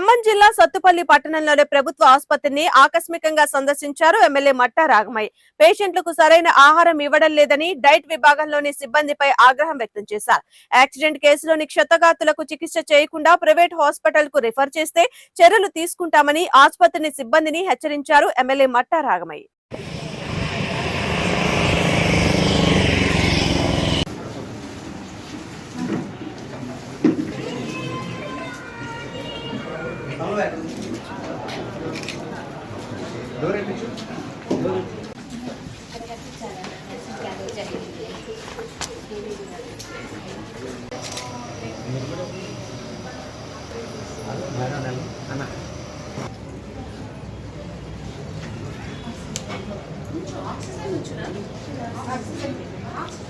ఖమ్మం జిల్లా సత్తుపల్లి పట్టణంలోని ప్రభుత్వ ఆసుపత్రిని ఆకస్మికంగా సందర్శించారు ఎమ్మెల్యే మట్టా రాగమయ్య పేషెంట్లకు సరైన ఆహారం ఇవ్వడం లేదని డైట్ విభాగంలోని సిబ్బందిపై ఆగ్రహం వ్యక్తం చేశారు. యాక్సిడెంట్ కేసులోని క్షతగాతులకు చికిత్స చేయకుండా ప్రైవేట్ హాస్పిటల్కు రిఫర్ చేస్తే చర్యలు తీసుకుంటామని ఆసుపత్రిని సిబ్బందిని హెచ్చరించారు ఎమ్మెల్యే మట్టా రాగమయ్య అదేముందా కొత్త మిషన్ తెప్పించారా కొత్త వచ్చింది ఓకే ట్వెల్వ్ లీటర్ ఇది అవునండి అది కూడా ట్వెల్వ్ లీటర్ రెండు రెండు- రెండు ఇచ్చింది రెండు ఇచ్చారా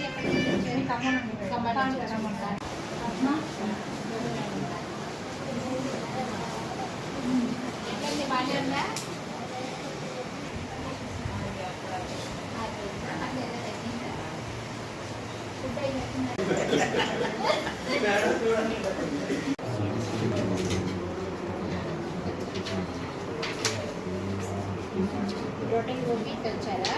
ఎక్కడి నుంచి వచ్చారు? ఖమ్మం నుంచి ఓకే ఎట్లుంది? ఉందా? ఫుడ్ అయినట్టుందా? రోటింగ్ మూవీకి వచ్చారా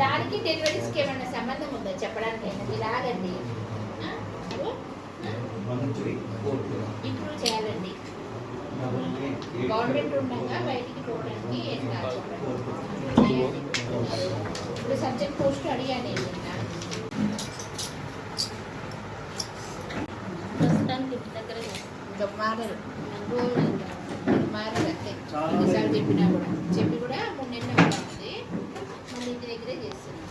దానికి డెలివరీస్కి ఏమైనా సంబంధం ఉందా చెప్పడానికి అయినా ఇలాగండి ఆ? ఇప్పుడు ఇంప్రూవ్ చేయాలండి. గవర్నమెంట్ ఉండగా బయటికి పోవడానికి. ఇప్పుడు సబ్జెక్ట్ పోస్ట్ అడిగాను. ప్రస్తుతానికి ఇంటి దగ్గర ఇంకా మారరు. మారరు అంతే. ఎన్నిసార్లు చెప్పినా కూడా. చెప్పి కూడా మూడు నెలలు కూడా ఉంది మళ్ళీ ఇంటి దగ్గరే చేస్తున్నాం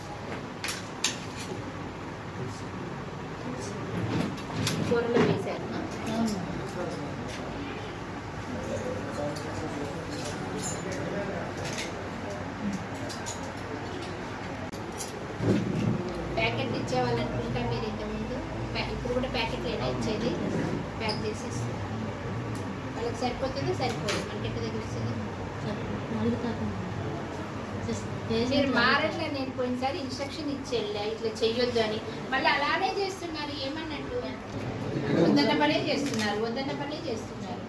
కూరలో వేశారు ప్యాకెట్ ఇచ్చేవాళ్ళనుకుంటా మీరు ఇంతకుముందు. ఇప్పుడు కూడా ప్యాకెట్ ఏనా ఇచ్చేది? ప్యాక్ చేసి వాళ్ళకి సరిపోతుంది? సరిపోదు. మనకి దగ్గర ఇస్తుంది మీరు మారట్లే నేను పోయినసారి ఇన్స్ట్రక్షన్ ఇచ్చేళ్ళా. ఇట్లా చెయ్యొద్దు అని. మళ్ళీ అలానే చేస్తున్నారు. ఏమన్నట్టు? వద్దన్న పనే చేస్తున్నారు. వద్దన్న పనే చేస్తున్నారు.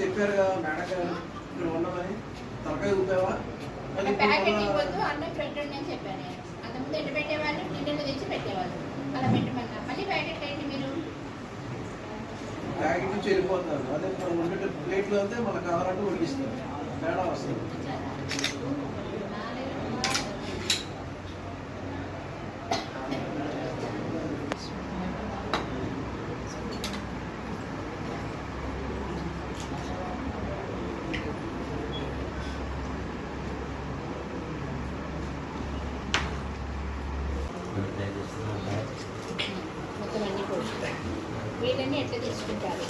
చెప్పారు కదా మేడం గారు. ఇక్కడ ఉండమని తలకాయ ఊపావా? అన్నం పెట్టండి అని చెప్పాను నేను. అంతకుముందు ఎండ పెట్టేవాళ్ళు? గిన్నెలు తెచ్చి పెట్టేవాళ్ళు. అలా పెట్టమన్నా. మళ్ళీ ప్యాకెట్ ఏంటి మీరు? ప్యాకెట్ నుంచి వెళ్ళిపోతున్నారు. అదే మనం ఉడికే ప్లేట్లో అయితే మనకు కావాలంటే ఉడికిస్తారు. తేడా వస్తుంది. వీళ్ళని ఎట్లా తీసుకుంటారు?